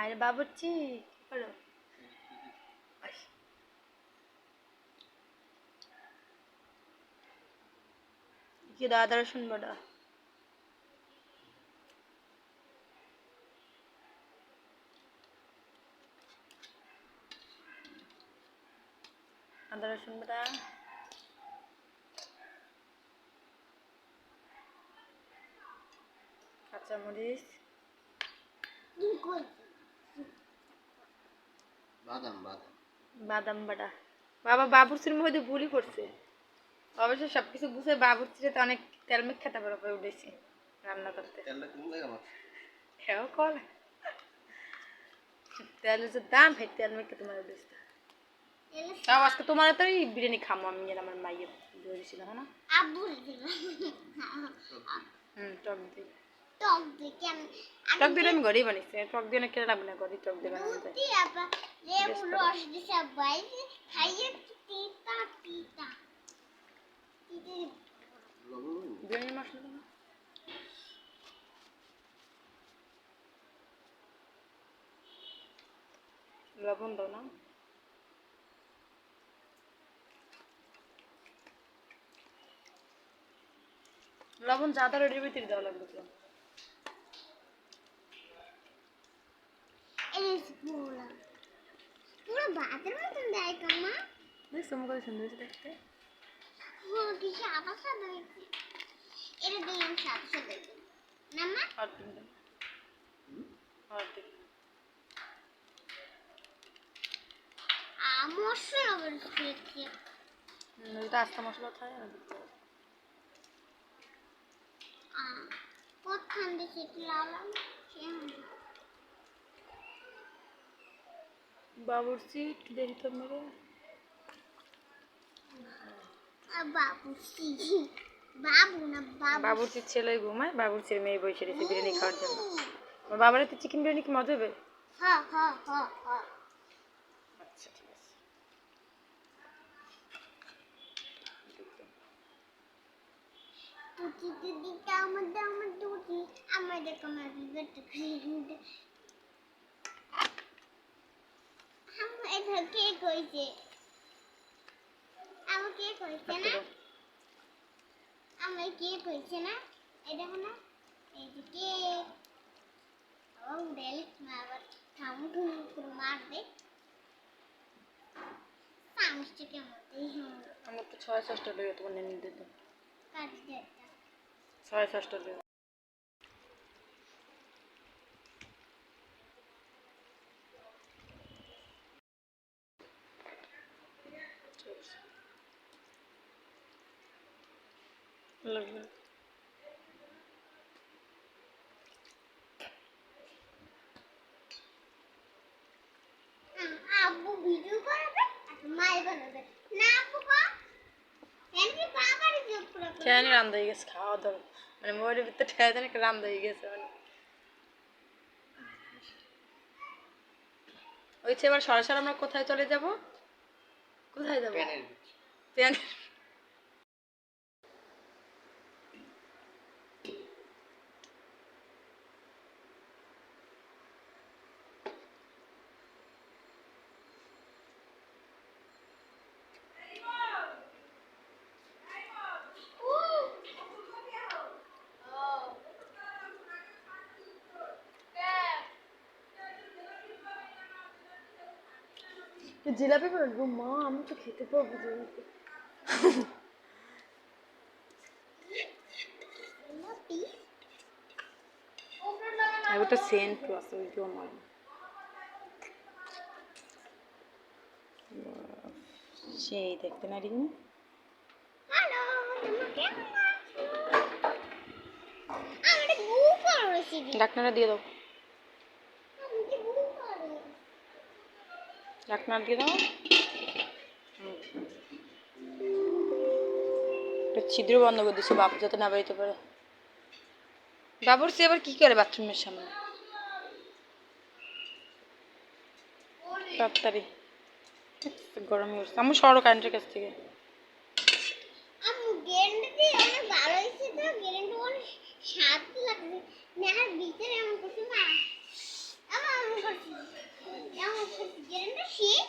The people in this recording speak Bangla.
হায় বাবুর্চি বলো কি দাদা রসুন বড়া আদা রসুন বাটা কাঁচামরিচ। বাদাম বাদাম। বাদাম বাটা। বাবা বাবুর্চির মধ্যে ভুলই করছে। অবশ্য সব কিছু বুঝে বাবুর্চিতে অনেক তেল মেঘ খেতে পারো করে উঠেছি রান্না করতে। তেলটা কম খেয়াও তেলের যে দাম হয় তেল মেঘে তোমার উঠেছে। তাও আজকে তোমার তো বিরিয়ানি খামো আমি আর আমার মাইয়ের ধরেছিল না? আবুল হুম টক দিয়ে টক আমি টক দিয়ে আমি ঘরেই বানিয়েছি টক দিয়ে অনেক কেটে রাখব না ঘরে টক দিয়ে যায় দিয়ে আবার লেবু রস দিছে বাইরে খাইয়ে তিতা তিতা তিতা লবণ বিরিয়ানি মশলা দাও না। লবণ দাও না লবণ জাদা রেডির ভিতরে দেওয়া লাগবে তো পুরো ভাতের মতন দেয় কামা দেখছ আমার কত সুন্দর দেখতে। পুরো কিছু আবার সাদা দেখছি এটা দিলাম সাদা সাদা দেখি না মা? আর দিন। আর দিন। মশলা বেরোচ্ছে হুম, আস্তা মশলা খায় আর কোথান থেকে লালাম সে বাবুর্চি একটু দেরি তো মেরে বাবু সি বাবু না বাবু। বাবুর্চির ছেলে ঘুমায় বাবুর্চির মেয়ে বসে রয়েছে বিরিয়ানি খাওয়ার জন্য। আমার বাবার তো চিকেন বিরিয়ানি কি মজা হবে? হ্যাঁ হ্যাঁ হ্যাঁ হ্যাঁ আচ্ছা ঠিক আছে। আমাদের আমার দুটি আমাদের বিবেকটা খাইয়ে আমার এটা কে কইছে? আমার কে কইছে না? আমার কে কইছে না? এটা না এই যে কে? ও ডেল মারবার থামু ঠুমু করে মারবে। সামসটা কেমন এই হ্যাঁ? আমার তো ছয় ষষ্ঠ লেগে তোমার দিতে। ছয় ষষ্ঠ লেগে লাগবে। আব্বু ভিডিও করবে মাই বানাবে। না আব্বু কো এমনি বাবারই যোগ করে ঠেয়ানি রান্না হয়ে গেছে? খাওয়া দাওয়া মানে মোবাইলের ভিতরে ঠেয়া হয়ে গেছে মানে। এবার সরাসরি আমরা কোথায় চলে যাব? কোথায় যাব? প্যানের ভিতরে। প্যান জিলাপি পারব মা আমি তো খেতে পারব জিলাপি আর ওটা সেন্ট আছে ওইটাও আমার সেই দেখতে না রিং হ্যালো তোমরা কেমন আছো আমরা গু করেছি ডাকনাটা দিয়ে দাও আমি কি গু করে ডাকনা দিয়ে দাও। ছিদ্র বন্ধ করে দিচ্ছে বাবু যাতে না বেরোতে পারে। বাবুর সে আবার কি করে বাথরুমের সামনে? তাড়াতাড়ি। গরমই হচ্ছে আমার সরো কারেন্টের কাছ থেকে। না কিছু না Ama yanlış yerimde şey.